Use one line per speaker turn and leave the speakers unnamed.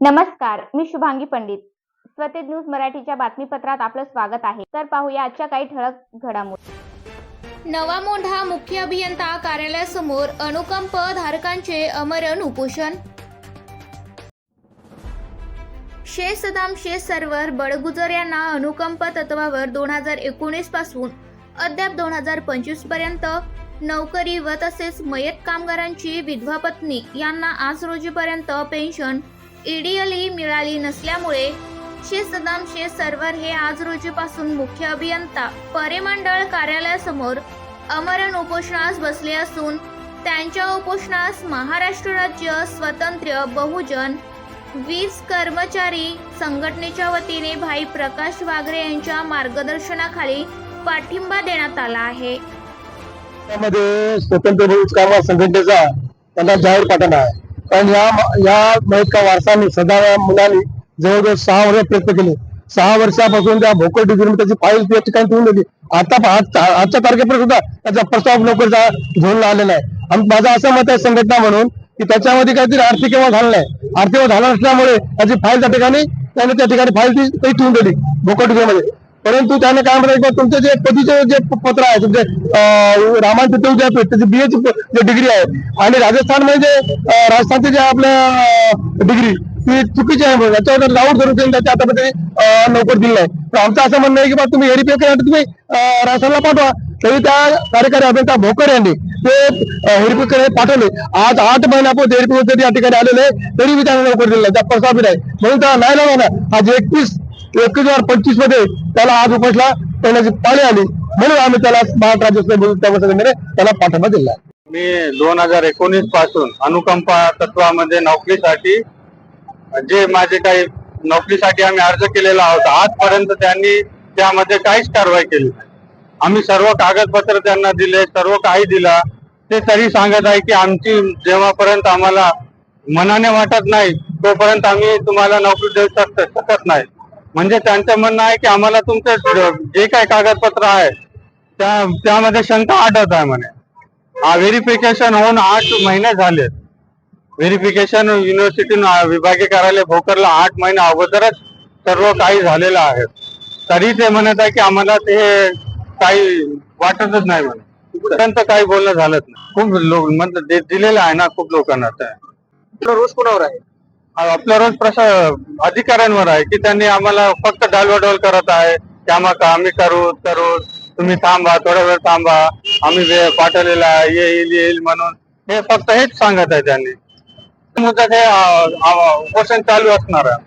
नमस्कार मी शुभांगी पंडित. स्वतेज न्यूज मराठीच्या बातमीपत्रात आपलं स्वागत आहे. तर पाहूया आजच्या काही ठळक घडामोडी.
नवा मोंढा मुख्य अभियंता कार्यालयासमोर अनुकंप धारकांचे अमरण उपोषण. शेख सदाम शेख सर्वर बडगुजर यांना अनुकंप तत्वावर दोन हजार एकोणीसपासून अद्याप दोन हजार पंचवीसपर्यंत नोकरी व तसेच मयत कामगारांची विधवा पत्नी यांना आज रोजीपर्यंत पेन्शन इडियली मिळाली नसल्यामुळे शे सदाम शे सर्वर हे आज रोजीपासून मुख्य अभियंता परिमंडळ कार्यालयासमोर अमरण उपोषणास बसले असून त्यांच्या उपोषणास महाराष्ट्र राज्य स्वतंत्र बहुजन वीज कर्मचारी संघटनेच्या वतीने भाई प्रकाश वागरे यांच्या मार्गदर्शनाखाली पाठिंबा देण्यात आला आहे.
त्यामध्ये स्वतंत्र बहुज कामगार संघटनेचा त्यांना जाहीर पाठवला आहे. कारण या या मयतका वारसाने सदा मुलांनी जवळजवळ सहा वर्ष प्रयत्न केले. सहा वर्षापासून त्या भोकर डिग्री त्याची फाईल त्या ठिकाणी ठेवून दिली. आता आजच्या तारखेपर्यंत सुद्धा त्याचा प्रस्ताव नोकरीचा घेऊन आलेला आहे. आणि माझं असं मत आहे संघटना म्हणून की त्याच्यामध्ये काहीतरी आर्थिक किंवा झालं नाही. आर्थिक झाला नसल्यामुळे त्याची फाईल त्या ठिकाणी त्याने त्या ठिकाणी फाईल ती ठेवून दिली भोकर डिग्रीमध्ये. परंतु त्याने काय म्हणतात की तुमचे जे पदीचे जे पत्र आहे तुमचे रामायण रामान तिथे त्याची बी एच जे डिग्री आहे आणि राजस्थान म्हणजे राजस्थानची जे आपल्या डिग्री ती चुकीची आहे त्याच्यावर याच्यावर लावून धरून त्यांनी त्याच्या हातामध्ये नोकर दिली आहे. तर आमचं असं म्हणणं आहे की बा तुम्ही व्हेरिफाय करा तुम्ही राजस्थानला पाठवा. तरी त्या कार्यकारी अभियंता भोकर यांनी ते व्हेरिफाय पाठवले. आज आठ महिन्यापूर्वी व्हेरिफाय या ठिकाणी आलेले तरी मी त्यांना नोकर दिला त्या प्रस्ताव आहे म्हणून त्या नाही लावा आज एकतीस एकवीस हजार पंचवीसमध्ये त्याला आज उपसला करण्याची पाळी आली. म्हणून आम्ही त्याला महाराष्ट्र राज्य त्याला पाठिंबा दिला.
मी दोन हजार एकोणीसपासून अनुकंपा तत्वामध्ये नोकरीसाठी जे माझे काही नोकरीसाठी आम्ही अर्ज केलेला आहोत आजपर्यंत त्यांनी त्यामध्ये काहीच कारवाई केली नाही. आम्ही सर्व कागदपत्र त्यांना दिले सर्व काही दिला. ते तरी सांगत आहे की आमची जेव्हापर्यंत आम्हाला मनाने वाटत नाही तोपर्यंत आम्ही तुम्हाला नोकरी देऊ शकत शकत नाही. म्हणजे त्यांचं म्हणणं आहे की आम्हाला तुमचं जे काही कागदपत्र आहे त्या त्यामध्ये शंका आढळत आहे म्हणे. व्हेरिफिकेशन होऊन आठ महिने झाले व्हेरिफिकेशन युनिव्हर्सिटी विभागीय कार्यालय भोकरला आठ महिने अगोदरच सर्व काही झालेलं आहे. तरी ते म्हणत आहे की आम्हाला ते काही वाटतच नाही म्हणे. पर्यंत काही बोलणं झालंच नाही. खूप लोक म्हणजे दिलेलं आहे ना खूप लोकांना ते.
रोज कोणावर आहे?
आ- आपला रोज प्रशा अधिकाऱ्यांवर आहे की त्यांनी आम्हाला फक्त डालवाडोल करत आहे. की आम्हाला आम्ही करू करू तुम्ही थांबा थोडा वेळ थांबा आम्ही वेळ पाठवलेला आहे येईल येईल म्हणून. हे फक्त हेच सांगत आहे त्यांनी. मुदत उपोषण चालू असणार आहे.